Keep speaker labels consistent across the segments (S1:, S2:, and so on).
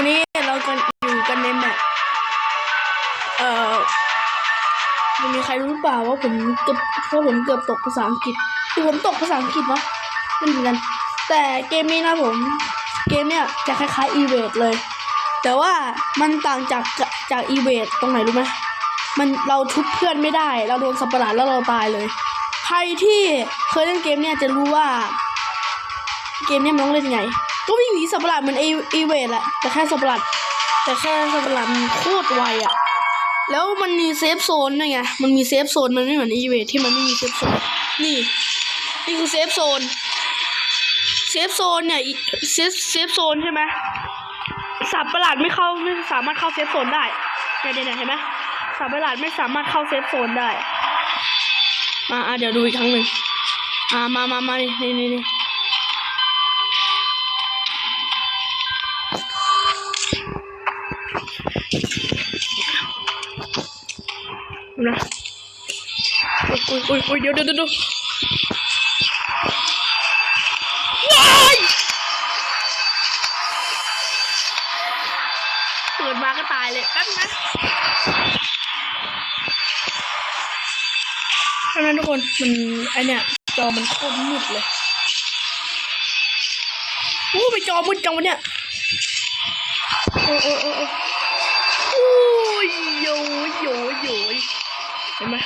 S1: วันนี้เรากันอยู่กันในแมปเอ่อมันมีใครรู้เปล่าว่าผมเกือบเพราะผมเกือบตกภาษาอังกฤษคือผมตกภาษาอังกฤษเนาะไม่เหมือนกัน แต่เกมนี้นะผม เกมเนี่ยจะคล้ายๆอีเวดเลย แต่ว่ามันต่างจากจากอีเวดตรงไหนรู้ไหมมันเราทุบเพื่อนไม่ได้ เราโดนสับประหลาดแล้วเราตายเลย ใครที่เคยเล่นเกมเนี่ยจะรู้ว่า เกมเนี่ยมันต้องเล่นยังไง ก็วิ่งหนีสัตว์ประหลาดเหมือนเอเอเวทแหละแต่แค่สัตว์ประหลาดแต่แค่สัตว์ประหลาดมันโคตรไวอะแล้วมันมีเซฟโซนด้วยไงมันมีเซฟโซนมันไม่เหมือนเอเวทที่มันไม่มีเซฟโซนนี่นี่คือเซฟโซนเซฟโซนเนี่ยเซฟเซฟโซนใช่ไหมสัตว์ประหลาดไม่เข้าไม่สามารถเข้าเซฟโซนได้เนี่ยเนี่ยเนี่ยเห็นไหมสัตว์ประหลาดไม่สามารถเข้าเซฟโซนได้มาอะเดี๋ยวดูอีกครั้งหนึ่งอ่ามามามานี่นี่นี่ อุ้ยอุ้ยอุ้ยเดี๋ยวเดี๋ยวเดี๋ยวว้ายเปิดมาก็ตายเลยแป๊บนะแป๊บนะทุกคนมันไอเนี่ยจอมันโคตรมืดเลยโอ้ไปจอมืดจังวะเนี่ยโอ้โอ้โอ้โอ้โอ้ยโยโยโยเห็นไหม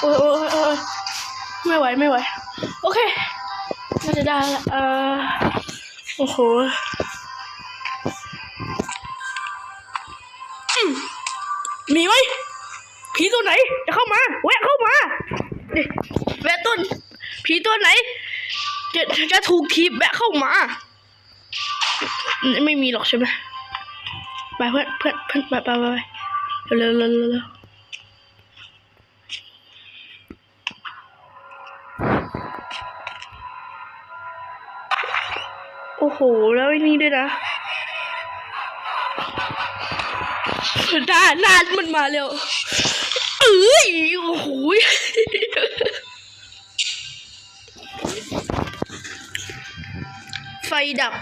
S1: โอ้ยโอ้ยโอ้ยไม่ไหวไม่ไหว โอเคน่าจะได้ละเออโอ้โหมีไหมผีตัวไหน จะเข้ามาแวะเข้ามานี่แวะต้นผีตัวไหน จะจะถูกทีบแวะเข้ามา ไม่มีหรอกใช่ไหมไปเพื่อนเพื่อนเพื่อนไปไปไปไปเร็วเร็วเร็ว อ้โห แล้วไอ้นี่ด้วยนะด้านด้านมันมาเร็วเอ้ยโอ้โหไฟดับ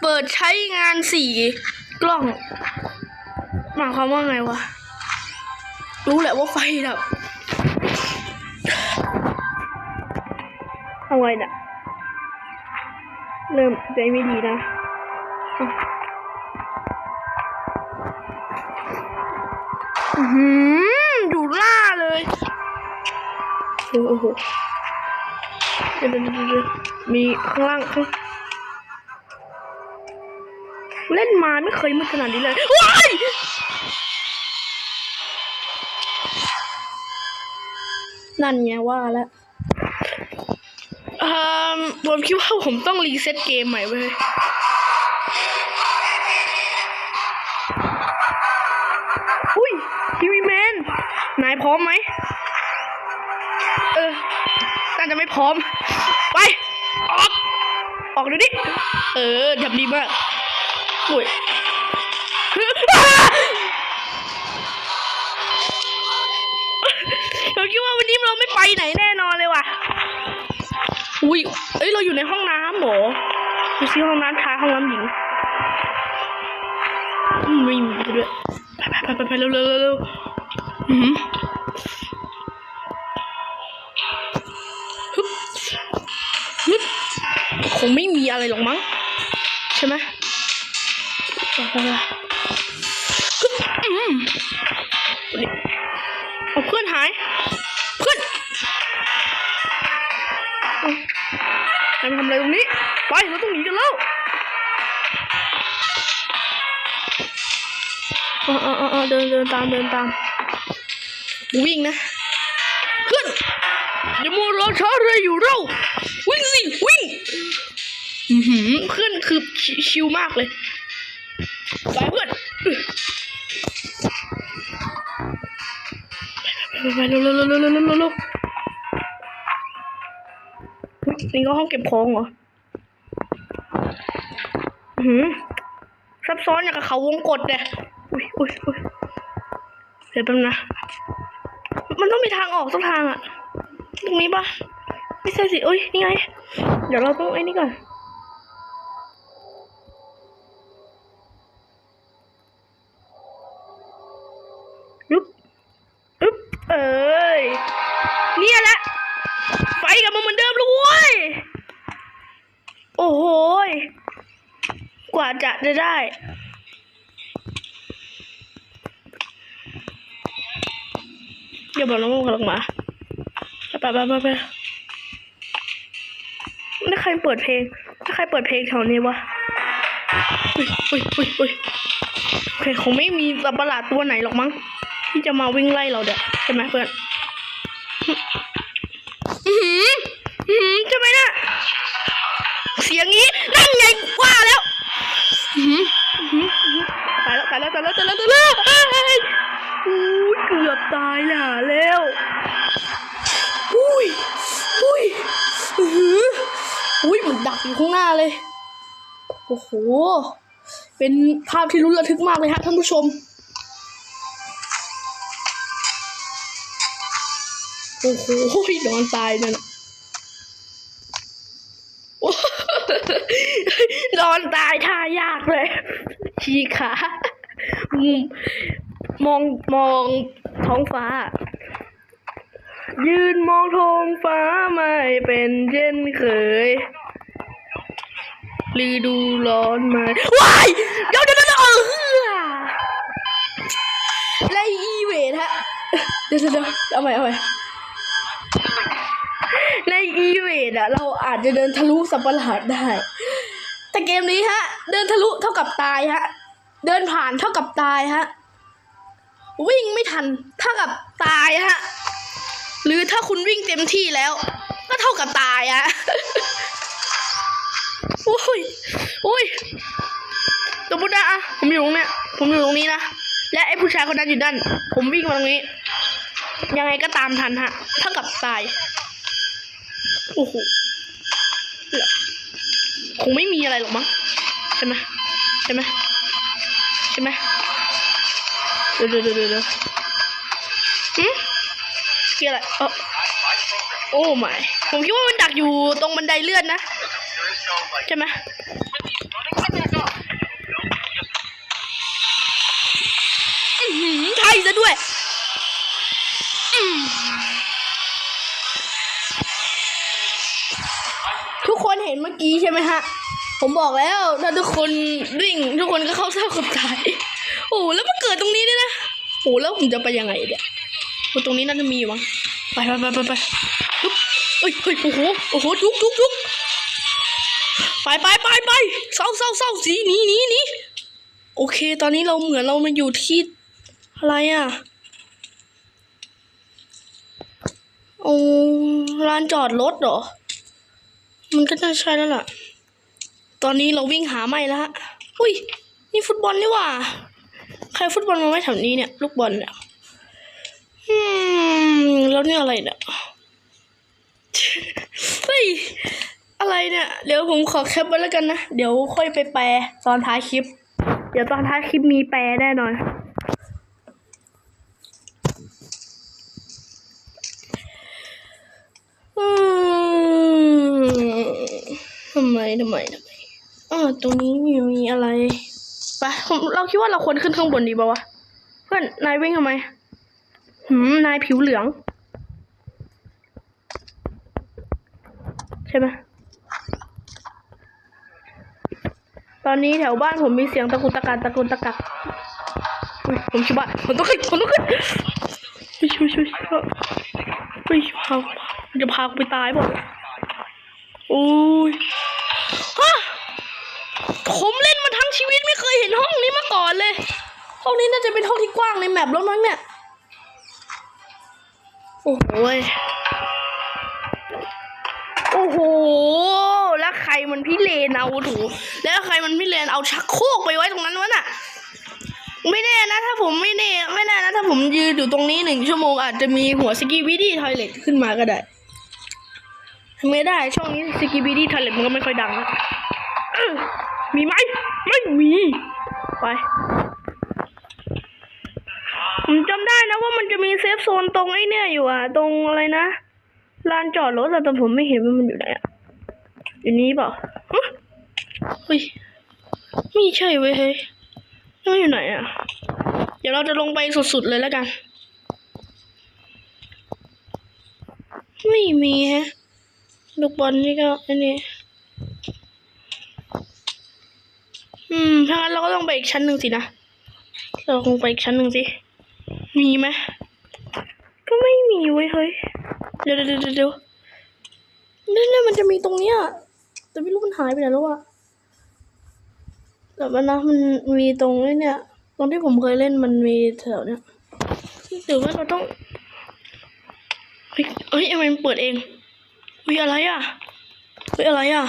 S1: เปิดใช้งานสี่กล้องหมายความว่าไงวะ รู้แหละว่าไฟดับ เอาไว้น่ะ เริ่มใจไม่ดีนะอือหือดูล่าเลยโอ้โหเดี๋ยวเดี๋ยวเดี๋ยวเดี๋ยวมีข้างล่างข้างเล่นมาไม่เคยมืดขนาดนี้เลยว้ายนั่นไงว่าแล้วเอ่อ ผมคิดว่าผมต้องรีเซ็ตเกมใหม่เว้ยอุ้ยทีวีแมน นายพร้อมไหม เออ น่าจะไม่พร้อม ไป ออก ออกดูดิเออทำดีมากโอ้ยเราคิดว่าวันนี้เราไม่ไปไหนแน่น อุ้ยเอ้ย เราอยู่ในห้องน้ำหรอดูซิห้องน้ำชายห้องน้ำหญิงอืมไม่มีด้วยไปไปไปไปเร็วเร็วเร็วอืมฮึบฮึบคงไม่มีอะไรหรอกมั้ง ใช่ไหมอืมเอาเพื่อนหาย นายทำอะไรตรงนี้ ไป เราต้องหนีกันแล้วเออเออเออเดินเดินตามเดินตามวิ่งนะเพื่อนอย่ามัวรอช้าเลยอยู่เราวิ่งสิ วิ่งอือหือเพื่อนคือชิวมากเลย ไปเพื่อนไปไปเร็วเร็วเร็วเร็วเร็วเร็ว นี่ก็ห้องเก็บของเหรออือหืมซับซ้อนอย่างกับเขาวงกดเนี่ยอุ้ยอุ้ยอุ้ยเดี๋ยวแป๊บนะ มันต้องมีทางออกสักทางอะตรงนี้ปะไม่ใช่สิโอ้ยนี่ไง เดี๋ยวเราต้องไอ้นี่ก่อน ว่าจะจะได้ เดี๋ยวบอกน้องกำลังมาไปไปไปไปไม่ใครเปิดเพลงไม่ใครเปิดเพลงแถวนี้วะอุ้ยอุ้ยอุ้ยอุ้ยโอเคคงไม่มีสัตว์ประหลาดตัวไหนหรอกมั้งที่จะมาวิ่งไล่เราเด็กใช่ไหมเพื่อน เป็นภาพที่ลุ้นระทึกมากเลยฮะท่านผู้ชม โอ้โหนอนตายนั่นนอนตายท่ายากเลยชีขามุมมองมองท้องฟ้า ยืนมองท้องฟ้าไม่เป็นเช่นเคย ฤดูร้อนมาว้ายเดี๋ยวเดี๋ยวเดี๋ยวเออไล่อีเวทฮะเดี๋ยวเดี๋ยวเดี๋ยวเอาใหม่เอาใหม่ในอีเวนอะเราอาจจะเดินทะลุสัตว์ประหลาดได้ แต่เกมนี้ฮะ เดินทะลุเท่ากับตายฮะ เดินผ่านเท่ากับตายฮะ วิ่งไม่ทันเท่ากับตายฮะ หรือถ้าคุณวิ่งเต็มที่แล้ว ก็เท่ากับตายฮะโอ้ยโอ้ยสมมตินะอะผมอยู่ตรงเนี้ยผมอยู่ตรงนี้นะ และไอ้ผู้ชายคนนั้นอยู่ด้าน ผมวิ่งมาตรงนี้ ยังไงก็ตามทันฮะ เท่ากับตาย โอ้โหคงไม่มีอะไรหรอกมั้ง ใช่ไหมใช่ไหมใช่ไหมเดี๋ยวเดี๋ยวเดี๋ยวอืมเกี่ยอะไรเออโอ้ไม่ผมคิดว่ามันดักอยู่ตรงบันไดเลื่อนนะ ใช่ไหมอื้อหือใช่ซะด้วยทุกคนเห็นเมื่อกี้ใช่ไหมฮะ ผมบอกแล้วถ้าทุกคนวิ่ง ทุกคนก็เข้าเท่ากับตาย โอ้โหแล้วมาเกิดตรงนี้ด้วยนะโอ้โหแล้วผมจะไปยังไงเนี่ยโอ้ตรงนี้น่าจะมีอยู่มั้งไปไปไปไปไปจุ๊บเอ้ยเฮ้ยโอ้โหโอ้โหจุ๊บจุ๊บจุ๊บ ไปไปไปไปเศร้าเศร้าเศร้าสีหนีหนีหนีโอเค ตอนนี้เราเหมือนเรามาอยู่ที่อะไรอะโอ้ลานจอดรถเหรอ มันก็น่าใช่แล้วล่ะ ตอนนี้เราวิ่งหาไม่แล้วฮะอุ้ย นี่ฟุตบอลนี่ว่า ใครฟุตบอลมาไว้แถวนี้เนี่ย ลูกบอลเนี่ยอืมแล้วนี่อะไรเนี่ย เฮ้ย อะไรเนี่ย เดี๋ยวผมขอแคปไว้แล้วกันนะ เดี๋ยวค่อยไปแปลตอนท้ายคลิป เดี๋ยวตอนท้ายคลิปมีแปลแน่นอนอืมทำไมทำไมทำไมอ่าตรงนี้มีมีอะไรไปผมเราคิดว่าเราควรขึ้นข้างบนดีป่าวะ เพื่อน นายวิ่งทำไมหืม นายผิวเหลือง ใช่ไหม ตอนนี้แถวบ้านผมมีเสียงตะกุกตะการตะกุกตะกักผมคิดว่าผมต้องขึ้นผมต้องขึ้นช่วยช่วยช่วยช่วยเฮ้ยพามันจะพากูไปตายเปล่าโอ้ยฮะผมเล่นมาทั้งชีวิตไม่เคยเห็นห้องนี้มาก่อนเลย ห้องนี้น่าจะเป็นห้องที่กว้างในแมปแล้วมั้งเนี่ย โอ้โหโอ้โห ใครมันพี่เลนเอาถูแล้วใครมันพี่เลนเอาชักโครกไปไว้ตรงนั้นวะน่ะ ไม่แน่นะ ถ้าผมไม่แน่ไม่แน่นะถ้าผมยืนอยู่ตรงนี้หนึ่งชั่วโมงอาจจะมีหัวสกีบิดี้ทอยเล็ตขึ้นมาก็ได้ทำไม่ได้ ช่องนี้สกีบิดี้ทอยเล็ตมันก็ไม่ค่อยดังนะมีไหม ไม่มี ไป ผมจำได้นะว่ามันจะมีเซฟโซนตรงไอ้เนี่ยอยู่อะตรงอะไรนะ ลานจอดรถแต่ผมไม่เห็นว่ามันอยู่ไหนอะ อยู่นี้เปล่าฮะเฮ้ยไม่ใช่เว้ยเฮ้ยแล้วมันอยู่ไหนอะเดี๋ยวเราจะลงไปสุดๆเลยแล้วกัน ไม่มีฮะ ลูกบอลนี่ก็อันนี้ อืม ถ้างั้นเราก็ต้องไปอีกชั้นหนึ่งสินะ เราคงไปอีกชั้นหนึ่งสิ มีไหม ก็ไม่มีเว้ยเฮ้ย เดี๋ยวเดี๋ยวเดี๋ยวเดี๋ยวนี่นมันจะมีตรงเนี้ย แต่ไม่รู้มันหายไปไหนแล้วอะแต่มันนะมันมีตรงนี้เนี่ย ตรงที่ผมเคยเล่นมันมีแถวเนี้ยหรือว่าเราต้องเฮ้ยเฮ้ยทำไมมันเปิดเองเฮ้ยอะไรอะเฮ้ยอะไรอะ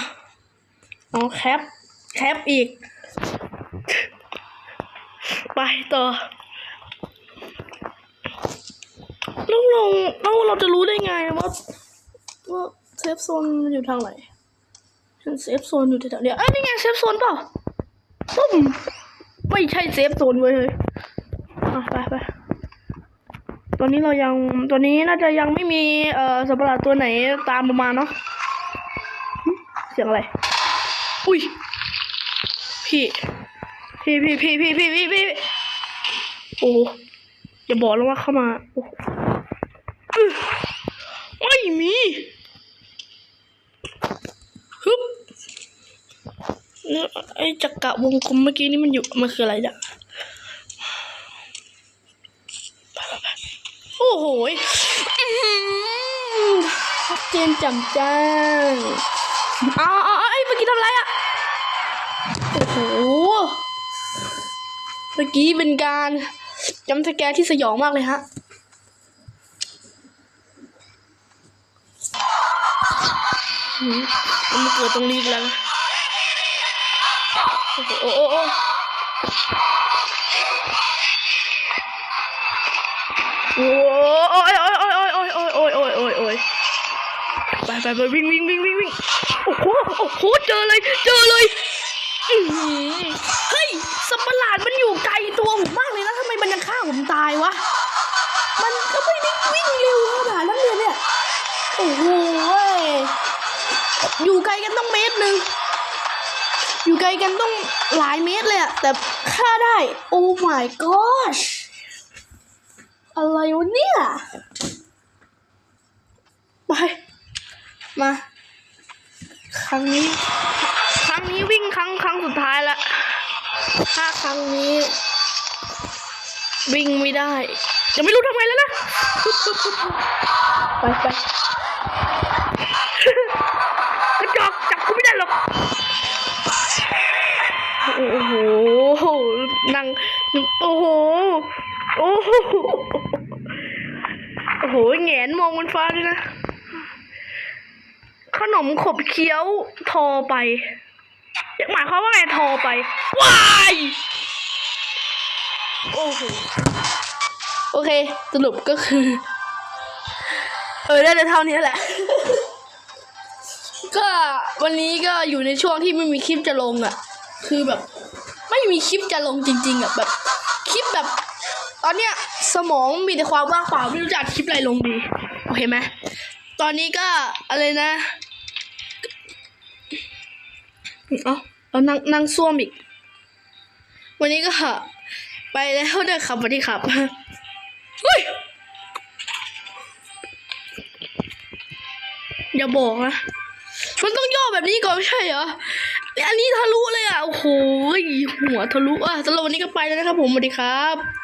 S1: อ๋อแคปแคปอีก ไปต่อแล้วเราเราเราจะรู้ได้ไงว่าว่าเซฟโซนมันอยู่ทางไหน เห็นเซฟโซนอยู่แถวๆเนี้ยเอ้ยนี่ไงเซฟโซนเปล่าปุ้มไม่ใช่เซฟโซนเว้ยเฮ้ยอะไปไปตอนนี้เรายังตอนนี้น่าจะยังไม่มีเอ่อสัตว์ประหลาดตัวไหนตามประมาณเนาะเสียงอะไร อุ้ย พี่ พี่พี่พี่พี่พี่พี่พี่โอ้อย่าบอกแล้วว่าเข้ามา โอ้อื้อไม่มีฮึบเนี่ไอ้จักระวงกลมเมื่อกี้นี่มันอยู่มันคืออะไรเนี่ยโอ้โหชัดเจนจ่มแจ้งอ้าวอ้าวอ้เอ้ยเมื่อกี้ทำอะไรอะโอ้โหเมื่อกี้เป็นการจำสแกนที่สยองมากเลยฮะอืมมันเกิดตรงนี้แล้วนะ โอ้โอ้โอ้โอ้โอ้ยโอ้ยโอ้ยโอ้ยโอ้ยโอ้ยโอ้ยโอ้ยโอ้ยโอ้ยไปไปไปวิ่งวิ่งวิ่งวิ่งวิ่งโอ้โหโอ้โหเจอเลยเจอเลยอือเฮ้ยสัตว์ประหลาดมันอยู่ไกลตัวผมมากเลยนะทำไมมันยังฆ่าผมตายวะ มันก็ไม่ได้วิ่งเร็วขนาดนั้นเลยเนี่ย โอ้โหอยู่ไกลกันต้องเมตรหนึ่ง อยู่ไกลกันต้องหลายเมตรเลยอะแต่ฆ่าได้ โอ้ my gosh อะไรวะเนี่ย ไป มา ครั้งนี้ ครั้งนี้วิ่งครั้งครั้งสุดท้ายละถ้าครั้งนี้ วิ่งไม่ได้ยังไม่รู้ทำไงแล้วนะ ไปไป โอ้โห โอ้โห โอ้โหแงนมองบนฟ้าด้วยนะ ขนมขบเคี้ยวทอไปหมายความว่าไงทอไป ว้าย โอ้โห โอเค สรุปก็คือ เออ ได้แต่เท่านี้แหละ ก็วันนี้ก็อยู่ในช่วงที่ไม่มีคลิปจะลงอะ่ะ คือแบบไม่มีคลิปจะลงจริง ๆอะแบบ ตอนเนี้ยสมองมีแต่ความว่างเปล่าไม่รู้จะอัดคลิปอะไรลงดี โอเคไหมตอนนี้ก็อะไรนะเอาเอานั่งนั่งซ่วมอีก วันนี้ก็ไปแล้วเด้อครับสวัสดีครับเฮ้ยอย่าบอกนะ มันต้องย่อแบบนี้ก่อนไม่ใช่เหรอ อันนี้ทะลุเลยอะ โอ้โหหัวทะลุอะสำหรับวันนี้ก็ไปแล้วนะครับผมสวัสดีครับ